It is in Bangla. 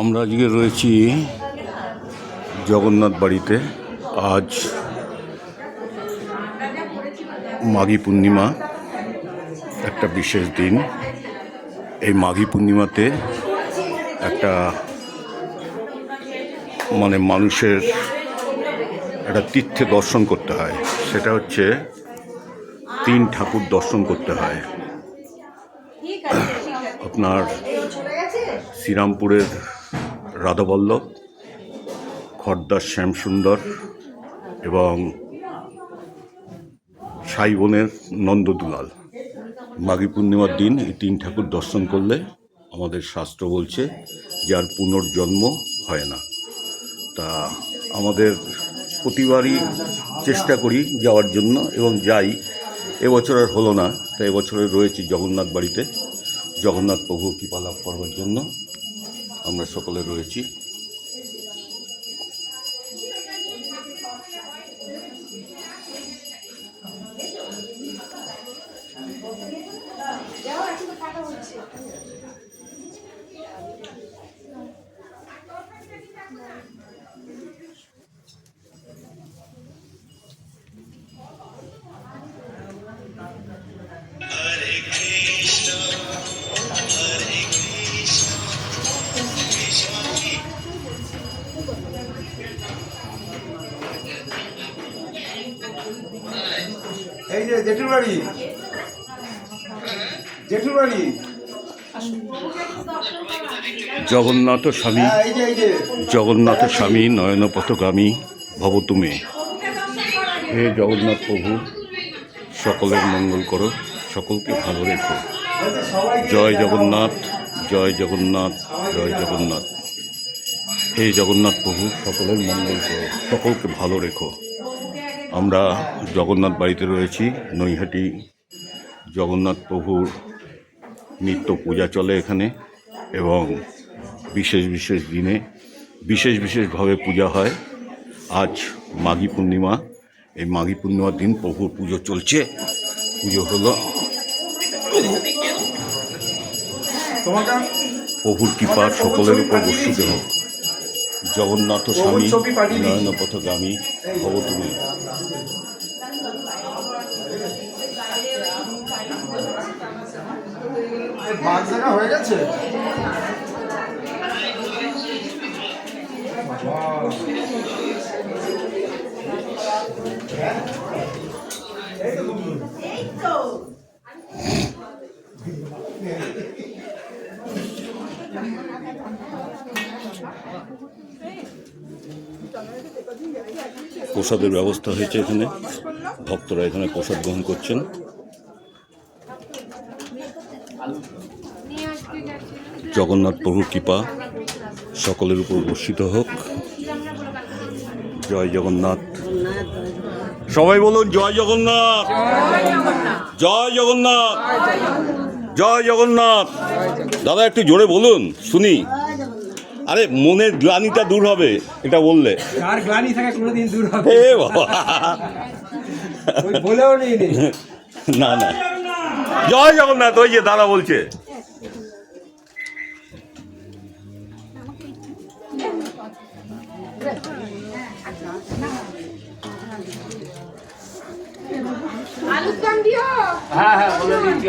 আমরা আজকে রয়েছি জগন্নাথ বাড়িতে। আজ মাঘী পূর্ণিমা একটা বিশেষ দিন। এই মাঘী পূর্ণিমাতে একটা মানে মানুষের একটা তীর্থে দর্শন করতে হয়। সেটা হচ্ছে তিন ঠাকুর দর্শন করতে হয়। আপনার শ্রীরামপুরের রাধাবল্লভ খড়দার শ্যামসুন্দর এবং সাইবনের নন্দদুলাল। মাঘী পূর্ণিমার দিন এই তিন ঠাকুর দর্শন করলে আমাদের শাস্ত্র বলছে যে আর পুনর্জন্ম হয় না। তা আমাদের প্রতিবারই চেষ্টা করি যাওয়ার জন্য এবং যাই। এবছর আর হলো না, তো এবছরে রয়েছি জগন্নাথ বাড়িতে। জগন্নাথ প্রভু কৃপা লাভ করবার জন্য আমরা সকলে রয়েছি। এই যে জেঠুর বাড়ি। জেঠুর বাড়ি। জগন্নাথ স্বামী হ্যাঁ জগন্নাথ স্বামী নয়নপথগামী ভব তুমি। হে জগন্নাথ প্রভু সকলের মঙ্গল করো সকলকে ভালো রেখো। জয় জগন্নাথ জয় জগন্নাথ জয় জগন্নাথ। হে জগন্নাথ প্রভু সকলের মঙ্গল করো সকলকে ভালো রেখো। আমরা জগন্নাথ বাড়িতে রয়েছি নৈহাটি জগন্নাথ প্রভুর নিত্য পূজা চলে এখানে এবং বিশেষ বিশেষ দিনে বিশেষ বিশেষভাবে পূজা হয়। আজ মাঘী পূর্ণিমা এই মাঘী পূর্ণিমার দিন প্রভুর পুজো চলছে। পুজো হলো প্রভুর কৃপা সকলের উপর বর্ষিত হোক জগন্নাথ স্বামী। নয়ন পথগামী ভব তুমি। হয়ে গেছে? প্রসাদের ব্যবস্থা হয়েছে এখানে। ভক্তরা এখানে প্রসাদ গ্রহণ করছেন। জগন্নাথ প্রভুর কৃপা সকলের উপর বর্ষিত হোক। জয় জগন্নাথ। সবাই বলুন, জয় জগন্নাথ। জয় জগন্নাথ। জয় জগন্নাথ। দাদা একটু জোরে বলুন শুনি। আরে মনের গ্লানিটা দূর হবে এটা বললে। কার গ্লানি থাকে কোনোদিন দূর হবে। এ বাবা। বলেও নেই না। না জয় জগন্নাথ ওই যে দাদা বলছে। আলুর দম দিও। হ্যাঁ হ্যাঁ বলে দিচ্ছি